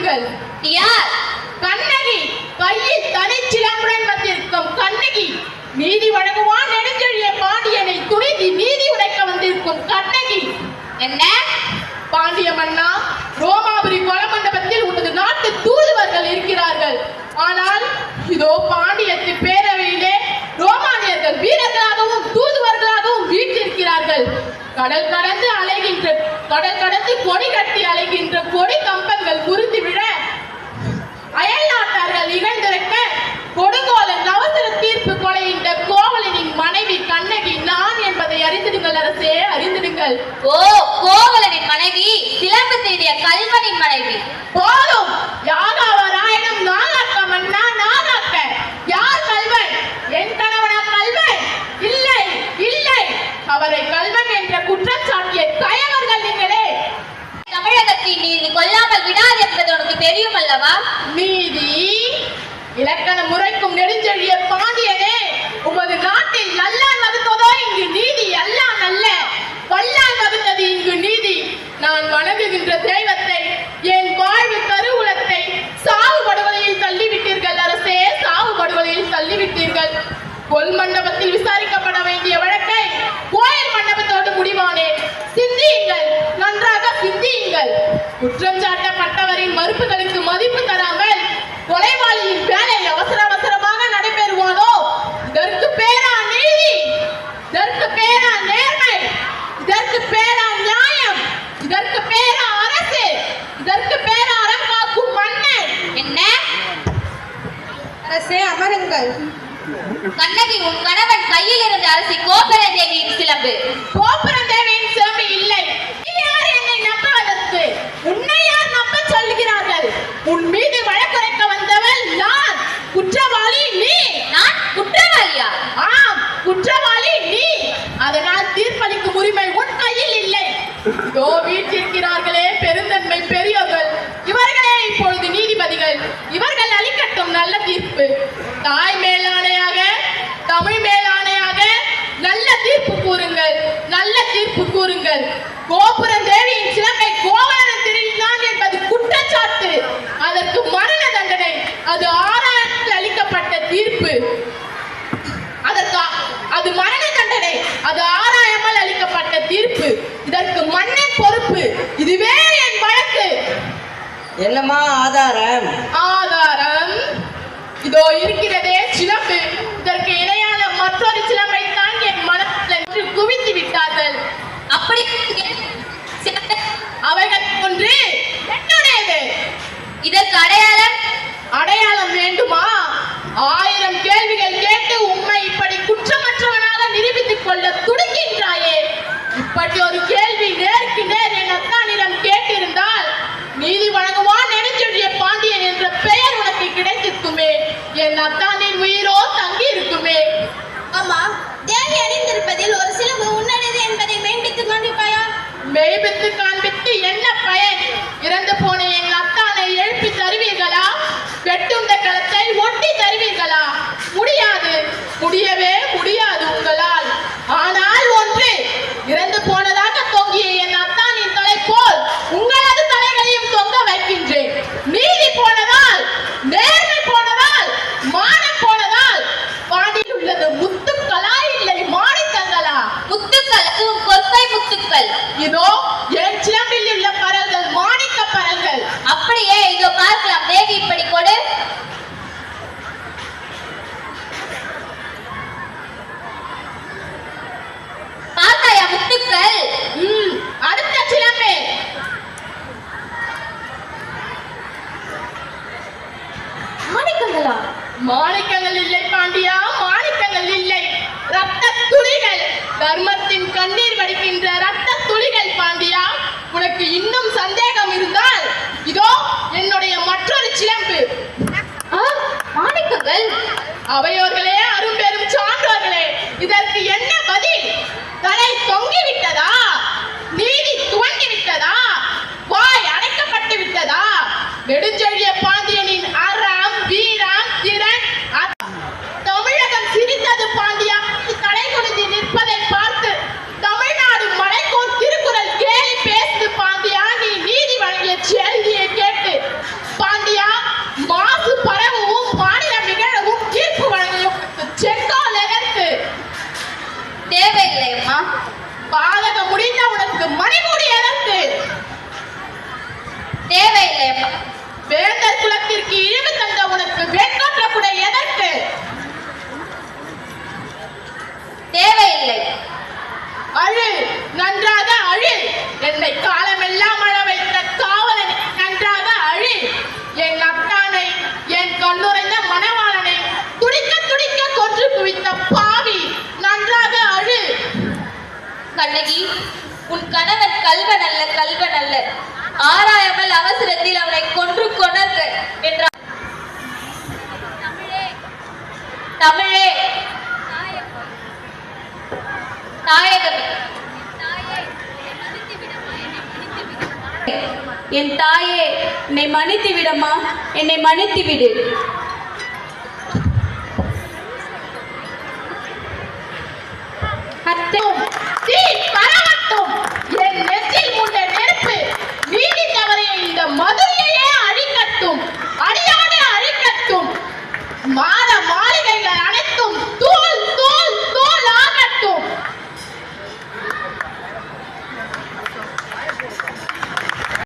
அறிந்திடுங்கள் யார்? கண்ணகி. கையில் தனிச்சிலம்புடன் வந்திருக்கும் கண்ணகி. நீதி வழங்குவான் நெடுஞ்செழிய பாண்டியனை துணிதி நீதி உடைக்க வந்திருக்கும் கண்ணகி. என்ன? பாண்டிய மன்னா ரோமாபுரி கொல மண்டபத்தில் உனது நாட்டு தூதுவர்கள் இருக்கிறார்கள். ஆனால் இதோ பாண்டியத்து பேரவையிலே ரோமானியர்கள் வீரர்களாகவும் தூதுவர்களாகவும் வீற்றிருக்கிறார்கள். கடல் கடந்து அலைகின்ற கடல் கடந்து கொடி கட்டி அலைகின்ற கொடி கம்பங்கள் முறிந்து விழ அயல் நாட்டார்கள் இகழ்ந்திருக்க கொடுங்கோலன் அவசர தீர்ப்பு கொலையிட்ட கோவலனின் மனைவி கண்ணகி நான் என்பதை அறிந்திடுங்கள் அரசே அறிந்திடுங்கள். ஓ கோவலனின் மனைவி சிலம்பு தேடிய கல்வனின் மனைவி. போதும் யாகாவராயனும் நானாக்க மன்னா நானாக்க யார் கல்வன் என் கணவனா கல்வன் இல்லை இல்லை அவரை கல்வன் என்ற குற்றச்சாட்டிய கயவர்கள் நீங்களே தமிழகத்தின் நீதி கொல்லாமல் விடாது என்பது உனக்கு தெரியும் அல்லவா நீதி இலக்கண முறைக்கும் நெடுஞ்செழிய பாண்டியனே உமது நாட்டில் நல்லான் வகுத்ததோ இங்கு நீதி எல்லாம் நல்ல வல்லான் வகுத்தது இங்கு நீதி நான் வணங்குகின்ற தெய்வத்தை என் வாழ்வு கருவுலத்தை சாவு படுகொலையில் தள்ளிவிட்டீர்கள் அரசே சாவு படுகொலையில் தள்ளிவிட்டீர்கள். கொல் மண்டபத்தில் விசாரிக்கப்பட வேண்டிய வழக்கை கோயில் மண்டபத்தோடு முடிவானேன் சிந்தியுங்கள் நன்றாக சிந்தியுங்கள். குற்றம் சாட்டப்பட்டவரின் மறுப்புகளுக்கு மதிப்பு தராமல் கொலைவாளியின் வேலை அவசரம் அவசரமாக நடைபெறுவானோ இதற்கு பேரா நீதி இதற்கு பேரா நேர்மை இதற்கு பேரா நியாயம் இதற்கு பேரா அரசு இதற்கு பேரா அறம் காக்கும் மன்னன் என்ன அரசே அமருங்கள். கண்ணகி உன் கணவன் கையில் இருந்த அரசி கோபுர தேவியின் சிலம்பு. கோபுரதேவியின் சிலம்பு இல்லை. யார் என்னை நம்புவதற்கு? உன்னை யார் நம்ப சொல்கிறார்கள் உன் மீது கோபுரம் தேவியின் சிலம்பை கோவலன் திருடினான் என்பது குற்றச்சாட்டு. அதற்கு மரண தண்டனை. அது ஆறாயிரத்தில் அளிக்கப்பட்ட தீர்ப்பு. அதற்கு அது மரண தண்டனை. அது ஆராயாமல் அளிக்கப்பட்ட தீர்ப்பு. இதற்கு மன்னன் பொறுப்பு. இதுவே என் வழக்கு. என்னம்மா ஆதாரம்? ஆதாரம். இதோ இருக்கிறதே சிலம்பு மெய்பித்து காண்பித்து என்ன பயன்? இறந்து போன எங்கள் அத்தானை எழுப்பி தருவீர்களா? வெட்டுண்ட களத்தை ஒட்டி தருவீர்களா? முடியாது. முடியவே முடியாது உங்கள் மாணிக்கங்களா மாணிக்கங்கள் இல்லை பாண்டியா மாணிக்கங்கள் இல்லை. ரத்த துளிகள் தர்மத்தின் கண்ணீர் வடிக்கின்ற ரத்த துளிகள் பாண்டியா. உனக்கு இன்னும் சந்தேகம் இருந்தால் இதோ என்னுடைய மற்றொரு சிலம்பு. ஆ, மாணிக்கங்கள் அவையோர்களே அரும்பெரும் சான்றோர்களே இதற்கு என்ன பதில்? தலை உன் கணவன் கல்வன் அல்ல கல்வன் அல்ல. ஆராயாமல் அவசரத்தில் அவனை கொன்று கொணர்க என்றார். தமிழே. தாயகமே என் தாயே என்னை மன்னித்து விடம்மா என்னை மன்னித்து விடு.